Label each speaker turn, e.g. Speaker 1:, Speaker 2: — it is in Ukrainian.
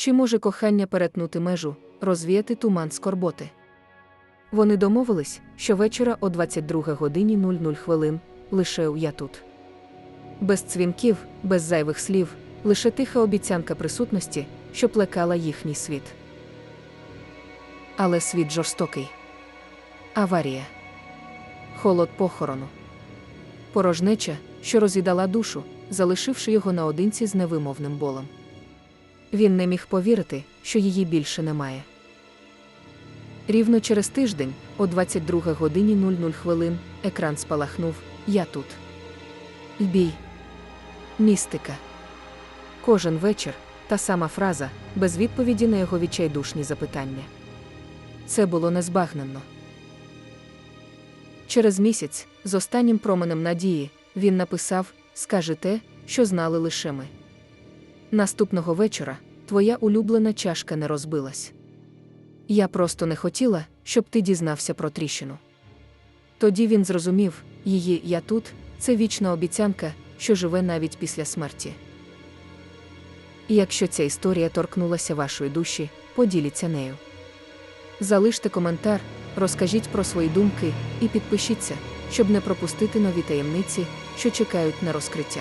Speaker 1: Чи може кохання перетнути межу, розвіяти туман скорботи? Вони домовились, що вечора о 22 годині 00 хвилин лише я тут. Без цвінків, без зайвих слів, лише тиха обіцянка присутності, що плекала їхній світ. Але світ жорстокий. Аварія. Холод похорону. Порожнеча, що розідала душу, залишивши його наодинці з невимовним болем. Він не міг повірити, що її більше немає. Рівно через тиждень, о 22 годині 00 хвилин, екран спалахнув Я тут. Бій. Містика. Кожен вечір та сама фраза, без відповіді на його відчайдушні запитання. Це було незбагненно. Через місяць, з останнім променем надії, він написав Скажи те, що знали лише ми. Наступного вечора твоя улюблена чашка не розбилась. Я просто не хотіла, щоб ти дізнався про тріщину. Тоді він зрозумів, її я тут це вічна обіцянка, що живе навіть після смерті. І якщо ця історія торкнулася вашої душі, поділіться нею. Залиште коментар, розкажіть про свої думки і підпишіться, щоб не пропустити нові таємниці, що чекають на розкриття.